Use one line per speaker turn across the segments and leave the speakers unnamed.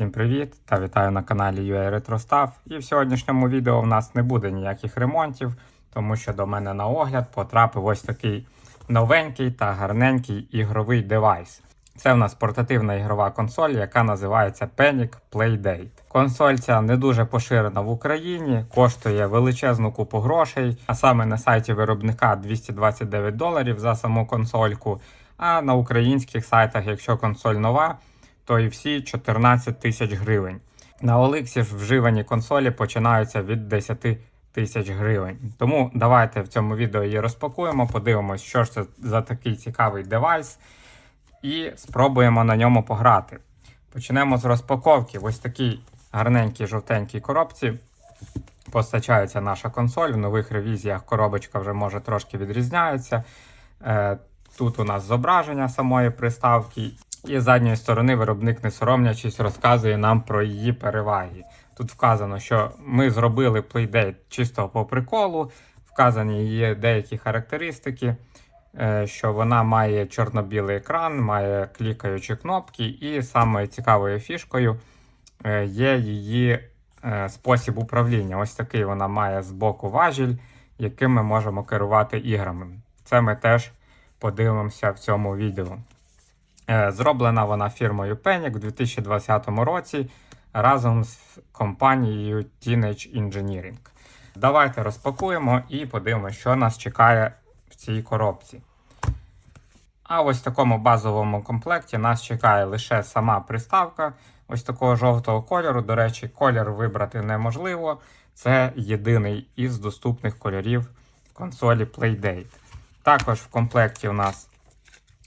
Всім привіт та вітаю на каналі UA RetroStuff. І в сьогоднішньому відео в нас не буде ніяких ремонтів, тому що до мене на огляд потрапив ось такий новенький та гарненький ігровий девайс. Це в нас портативна ігрова консоль, яка називається Panic Playdate. Консоль ця не дуже поширена в Україні, коштує величезну купу грошей, а саме на сайті виробника 229 доларів за саму консольку. А на українських сайтах, якщо консоль нова, всі 14 тисяч гривень. На Оликсі ж вживані консолі починаються від 10 тисяч гривень. Тому давайте в цьому відео її розпакуємо, подивимось, що ж це за такий цікавий девайс, і спробуємо на ньому пограти. Почнемо з розпаковки. Ось такій гарненькій жовтенькій коробці постачається наша консоль. В нових ревізіях коробочка вже може трошки відрізняється. Е, Тут у нас зображення самої приставки, і з задньої сторони виробник, не соромлячись, розказує нам про її переваги. Тут вказано, що ми зробили Playdate чисто по приколу, вказані її деякі характеристики, е, що вона має чорно-білий екран, має клікаючі кнопки, і самою цікавою фішкою е, є її е, спосіб управління. Ось такий вона має збоку важіль, яким ми можемо керувати іграми. Це ми теж подивимося в цьому відео. Е, Зроблена вона фірмою Penic у 2020 році разом з компанією Teenage Engineering. Давайте розпакуємо і подивимося, що нас чекає в цій коробці. А ось в такому базовому комплекті нас чекає лише сама приставка ось такого жовтого кольору. До речі, колір вибрати неможливо. Це єдиний із доступних кольорів консолі Playdate. Також в комплекті у нас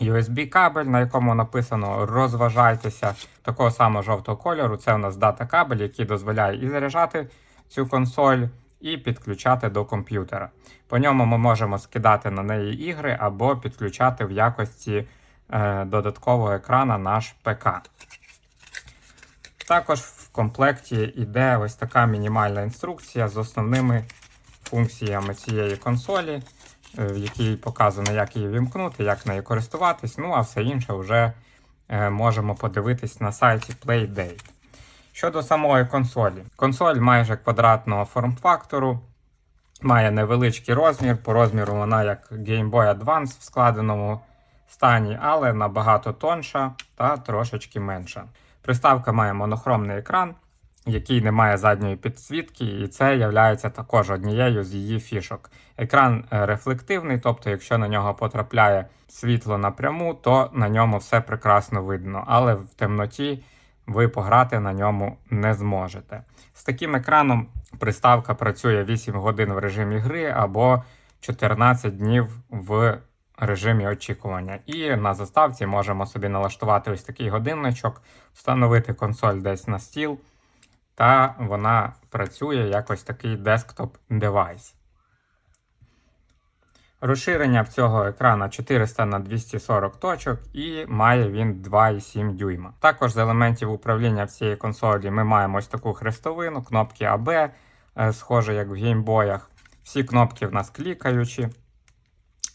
USB кабель, на якому написано розважайтеся такого самого жовтого кольору. Це у нас дата кабель, який дозволяє і заряджати цю консоль, і підключати до комп'ютера. По ньому ми можемо скидати на неї ігри або підключати в якості е, додаткового екрана наш ПК. Також в комплекті йде ось така мінімальна інструкція з основними функціями цієї консолі, в якій показано, як її вімкнути, як нею користуватись. Ну а все інше вже е, можемо подивитись на сайті Playdate. Щодо самої консолі, консоль майже квадратного форм-фактору, має невеличкий розмір. По розміру вона як Game Boy Advance в складеному стані, але набагато тонша та трошечки менша. Приставка має монохромний екран, який не має задньої підсвітки, і це є також однією з її фішок. Екран е, рефлективний, тобто, якщо на нього потрапляє світло напряму, то на ньому все прекрасно видно, але в темноті ви пограти на ньому не зможете. З таким екраном приставка працює 8 годин в режимі гри або 14 днів в режимі очікування. І на заставці можемо собі налаштувати ось такий годинничок, встановити консоль десь на стіл, та вона працює як ось такий десктоп девайс. Розширення в цього екрана 400 на 240 точок і має він 2,7 дюйма. Також з елементів управління в цій консолі ми маємо ось таку хрестовину, кнопки AB, е, схоже як в геймбоях. Всі кнопки в нас клікаючі,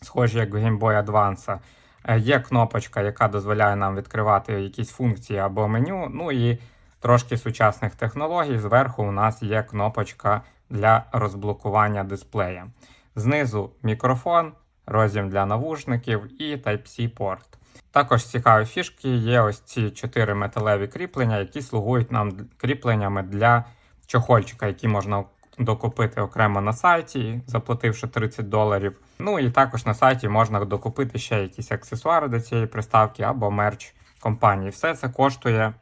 схожі як в Game Boy Advance. Е, Є кнопочка, яка дозволяє нам відкривати якісь функції або меню. Ну і трошки сучасних технологій. Зверху у нас є кнопочка для розблокування дисплея. Знизу мікрофон, роз'єм для навушників і Type-C порт. Також цікаві фішки є ось ці чотири металеві кріплення, які слугують нам кріпленнями для чохольчика, які можна докупити окремо на сайті, заплативши 30 доларів. Ну і також на сайті можна докупити ще якісь аксесуари до цієї приставки або мерч компанії. Все це коштує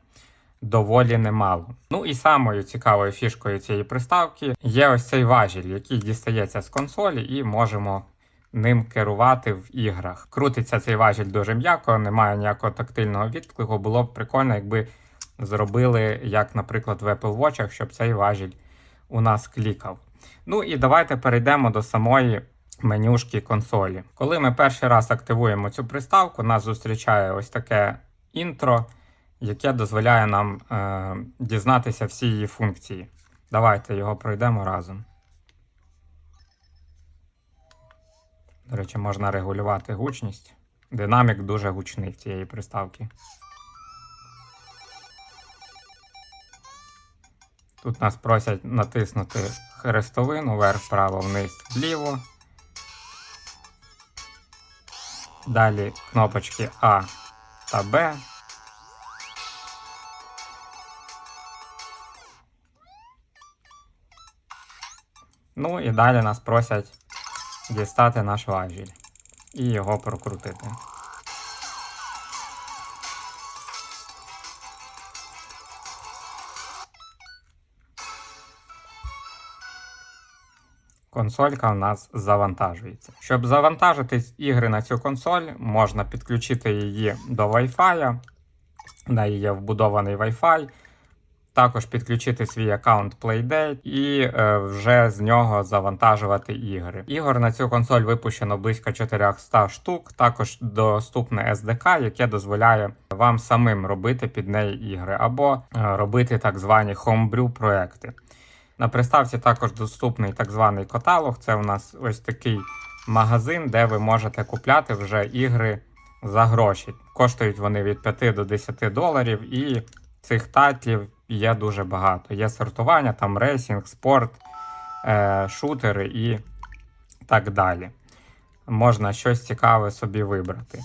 доволі немало. Ну і самою цікавою фішкою цієї приставки є ось цей важіль, який дістається з консолі, і можемо ним керувати в іграх. Крутиться цей важіль дуже м'яко, немає ніякого тактильного відклику. Було б прикольно, якби зробили, як, наприклад, в Apple Watch, щоб цей важіль у нас клікав. Ну і давайте перейдемо до самої менюшки консолі. Коли ми перший раз активуємо цю приставку, нас зустрічає ось таке інтро яке дозволяє нам е, дізнатися всі її функції. Давайте його пройдемо разом. До речі, можна регулювати гучність. Динамік дуже гучний в цієї приставки. Тут нас просять натиснути хрестовину вверх, вправо, вниз, вліво. Далі кнопочки А та Б. Ну і далі нас просять дістати наш важіль і його прокрутити. Консолька у нас завантажується. Щоб завантажити ігри на цю консоль, можна підключити її до Wi-Fi. В неї є вбудований Wi-Fi. Також підключити свій аккаунт Playdate і е, вже з нього завантажувати ігри. Ігор на цю консоль випущено близько 400 штук. Також доступне SDK, яке дозволяє вам самим робити під неї ігри, або е, робити так звані homebrew проекти. На приставці також доступний так званий каталог. Це у нас ось такий магазин, де ви можете купляти вже ігри за гроші. Коштують вони від 5 до 10 доларів, і цих тайтлів є дуже багато. Є сортування, там рейсінг, спорт, е, шутери і так далі. Можна щось цікаве собі вибрати.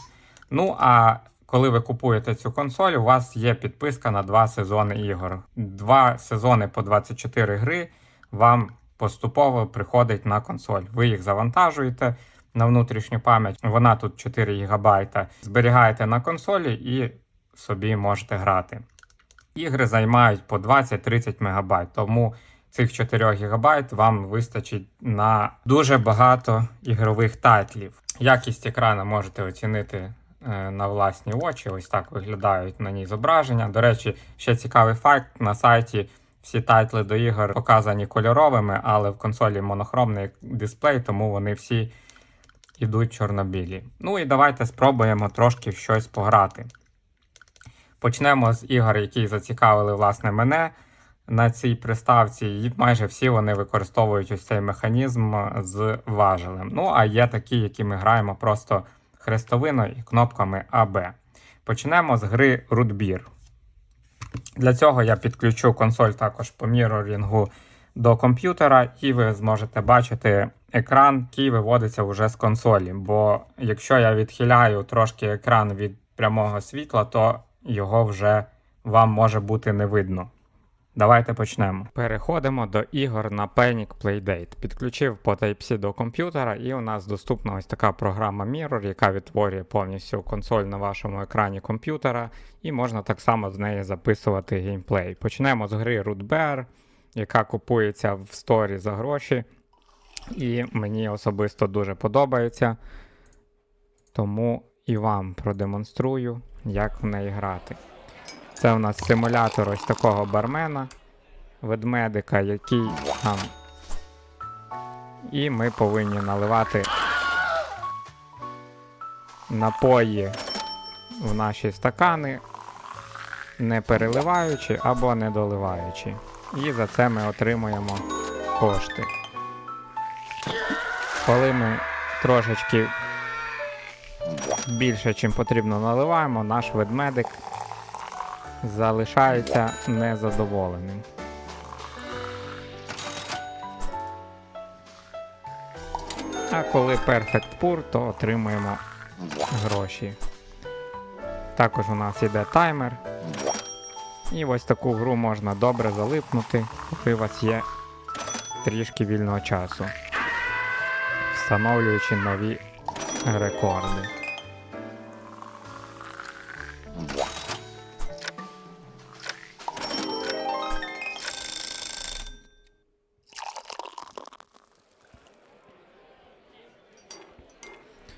Ну, а коли ви купуєте цю консоль, у вас є підписка на два сезони ігор. Два сезони по 24 гри вам поступово приходить на консоль. Ви їх завантажуєте на внутрішню пам'ять. Вона тут 4 ГБ. Зберігаєте на консолі і собі можете грати. Ігри займають по 20-30 МБ, тому цих 4 ГБ вам вистачить на дуже багато ігрових тайтлів. Якість екрану можете оцінити е, на власні очі. Ось так виглядають на ній зображення. До речі, ще цікавий факт: на сайті всі тайтли до ігор показані кольоровими, але в консолі монохромний дисплей, тому вони всі йдуть чорнобілі. Ну і давайте спробуємо трошки в щось пограти. Почнемо з ігор, які зацікавили власне мене на цій приставці. І майже всі вони використовують ось цей механізм з важелем. Ну, а є такі, які ми граємо просто хрестовиною і кнопками АБ. Почнемо з гри Rootbeer. Для цього я підключу консоль також по мірорінгу до комп'ютера, і ви зможете бачити екран, який виводиться вже з консолі. Бо якщо я відхиляю трошки екран від прямого світла, то його вже вам може бути не видно. Давайте почнемо. Переходимо до ігор на Panic Playdate. Підключив по Type-C до комп'ютера, і у нас доступна ось така програма Mirror, яка відтворює повністю консоль на вашому екрані комп'ютера, і можна так само з неї записувати геймплей. Почнемо з гри Root Bear, яка купується в сторі за гроші. І мені особисто дуже подобається. Тому і вам продемонструю, як в неї грати. Це у нас симулятор ось такого бармена, ведмедика, який там. І ми повинні наливати напої в наші стакани, не переливаючи або не доливаючи. І за це ми отримуємо кошти. Коли ми трошечки більше, чим потрібно наливаємо, наш ведмедик залишається незадоволеним. А коли Perfect Pour, то отримуємо гроші. Також у нас іде таймер. І ось таку гру можна добре залипнути, поки у вас є трішки вільного часу, встановлюючи нові рекорди.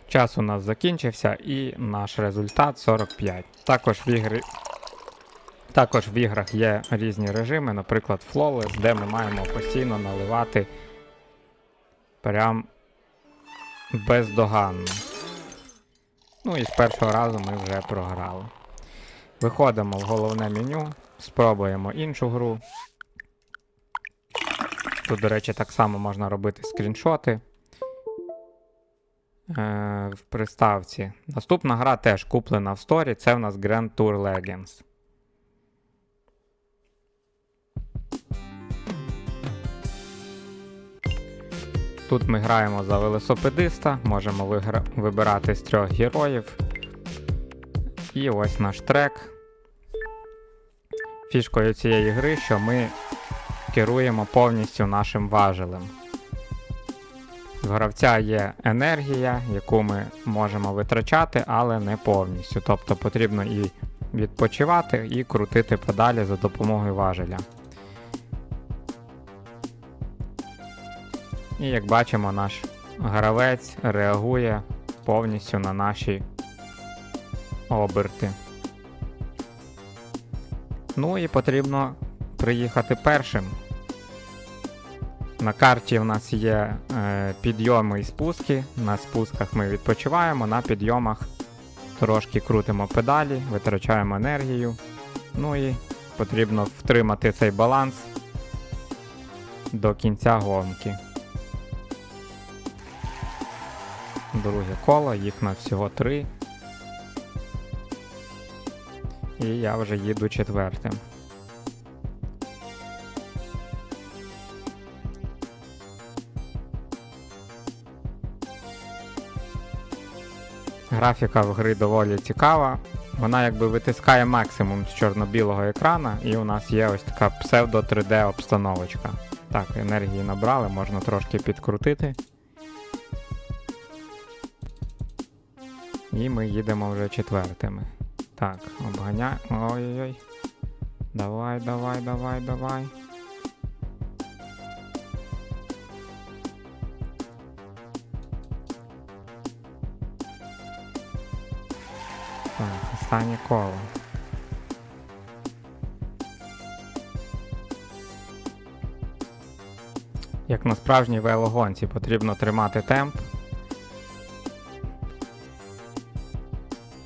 Час у нас закінчився і наш результат 45. Також в ігри. Також в іграх є різні режими, наприклад, Flawless, де ми маємо постійно наливати прям бездоганно. Ну і з першого разу ми вже програли. Виходимо в головне меню, спробуємо іншу гру. Тут, до речі, так само можна робити скріншоти Е, в приставці. Наступна гра теж куплена в сторі. Це в нас Grand Tour Legends. Тут ми граємо за велосипедиста, можемо вигра... вибирати з трьох героїв. І ось наш трек. Фішкою цієї гри, що ми керуємо повністю нашим важелем. В гравця є енергія, яку ми можемо витрачати, але не повністю. Тобто потрібно і відпочивати, і крутити педалі за допомогою важеля. І як бачимо, наш гравець реагує повністю на наші оберти. Ну і потрібно приїхати першим. На карті в нас є е, підйоми і спуски. На спусках ми відпочиваємо, на підйомах трошки крутимо педалі, витрачаємо енергію. Ну і потрібно втримати цей баланс до кінця гонки. Друге коло, їх на всього три. І я вже їду четвертим. Графіка в гри доволі цікава. Вона якби витискає максимум з чорно-білого екрана, і у нас є ось така псевдо 3D обстановочка. Так, енергії набрали, можна трошки підкрутити. І ми їдемо вже четвертими. Так, обганяй. Ой-ой-ой. Давай, давай, давай, давай. Останнє коло. Як на справжній велогонці потрібно тримати темп.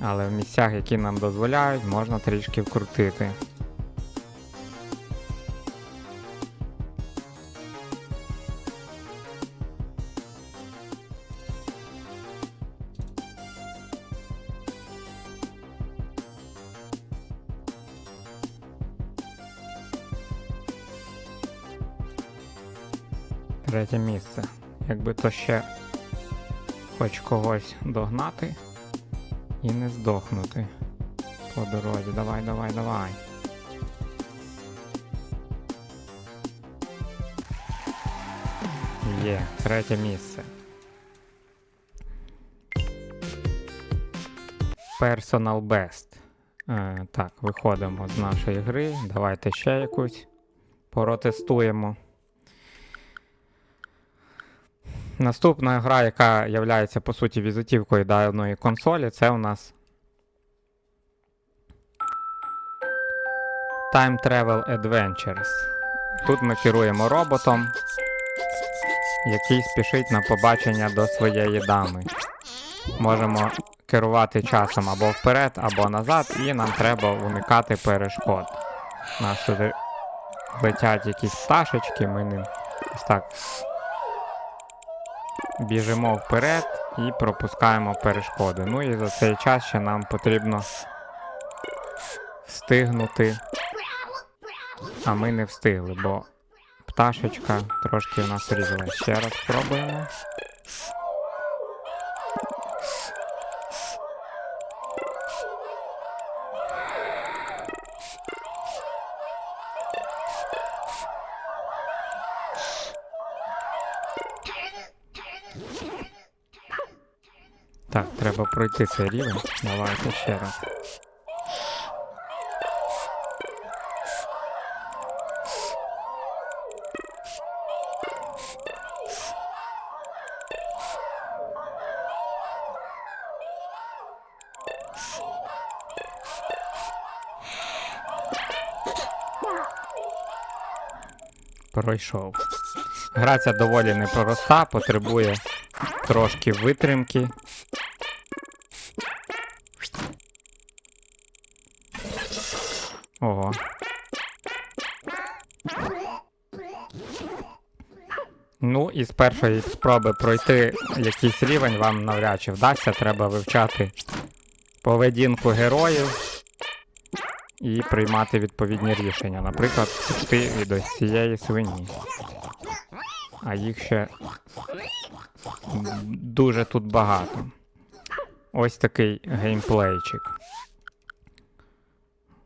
Але в місцях, які нам дозволяють, можна трішки вкрутити. Третє місце. Якби то ще хоч когось догнати і не здохнути по дорозі. Давай, давай, давай. Є, третє місце. Personal Best. Е, так, виходимо з нашої гри. Давайте ще якусь протестуємо. Наступна гра, яка є по суті візитівкою даної консолі, це у нас Time Travel Adventures. Тут ми керуємо роботом, який спішить на побачення до своєї дами. Можемо керувати часом або вперед, або назад, і нам треба уникати перешкод. У нас тут летять якісь пташечки, ми ним ось так біжимо вперед і пропускаємо перешкоди. Ну і за цей час ще нам потрібно встигнути. А ми не встигли, бо пташечка трошки в нас різала. Ще раз спробуємо. Так, треба пройти цей рівень. Давайте ще раз. Пройшов. Гра доволі непроста, потребує трошки витримки. Ну, і першої спроби пройти якийсь рівень вам навряд чи вдасться. Треба вивчати поведінку героїв і приймати відповідні рішення. Наприклад, втекти від ось цієї свині. а їх ще дуже тут багато. Ось такий геймплейчик.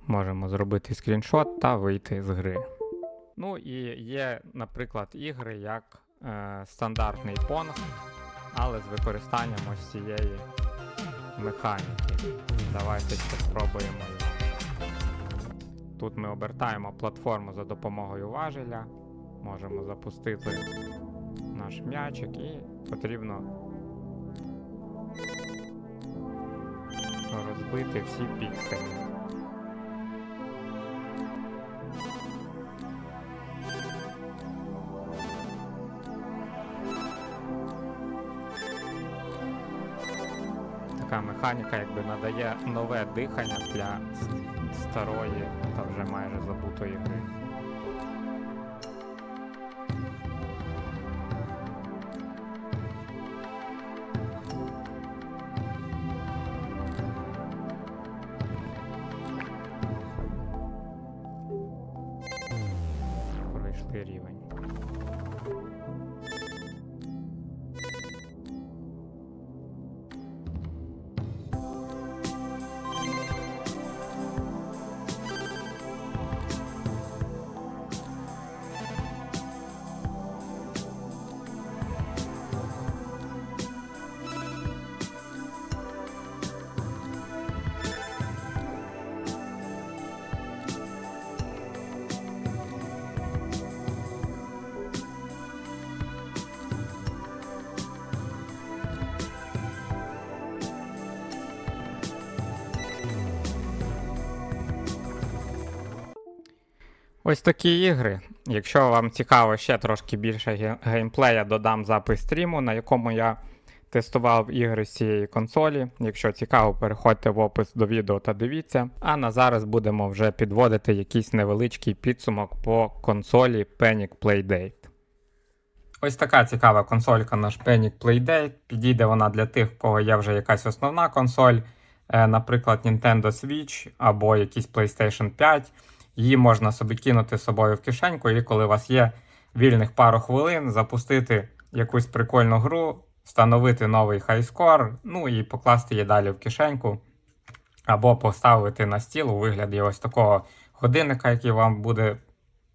Можемо зробити скріншот та вийти з гри. Ну і є, наприклад, ігри як е, стандартний Pong, але з використанням ось цієї механіки. Давайте ще спробуємо. Тут ми обертаємо платформу за допомогою важеля. Можемо запустити наш м'ячик і потрібно розбити всі пікселі. Механіка якби надає нове дихання для старої та вже майже забутої гри. Ось такі ігри. Якщо вам цікаво ще трошки більше геймплея, додам запис стріму, на якому я тестував ігри з цієї консолі. Якщо цікаво, переходьте в опис до відео та дивіться. А на зараз будемо вже підводити якийсь невеличкий підсумок по консолі Panic Playdate. Ось така цікава консолька наш Panic Playdate. Підійде вона для тих, в кого є вже якась основна консоль, е, наприклад, Nintendo Switch або якийсь PlayStation 5. Її можна собі кинути з собою в кишеньку, і коли у вас є вільних пару хвилин, запустити якусь прикольну гру, встановити новий хайскор, ну і покласти її далі в кишеньку, або поставити на стіл у вигляді ось такого годинника, який вам буде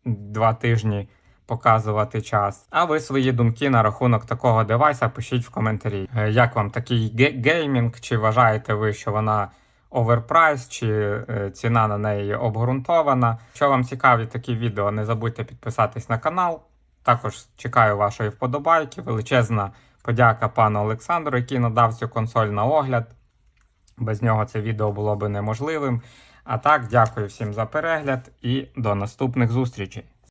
два тижні показувати час. А ви свої думки на рахунок такого девайса пишіть в коментарі. Е, Як вам такий геймінг? Чи вважаєте ви, що вона оверпрайс, чи е, ціна на неї обґрунтована? Якщо вам цікаві такі відео, не забудьте підписатись на канал. Також чекаю вашої вподобайки. Величезна подяка пану Олександру, який надав цю консоль на огляд. Без нього це відео було би неможливим. А так, дякую всім за перегляд і до наступних зустрічей.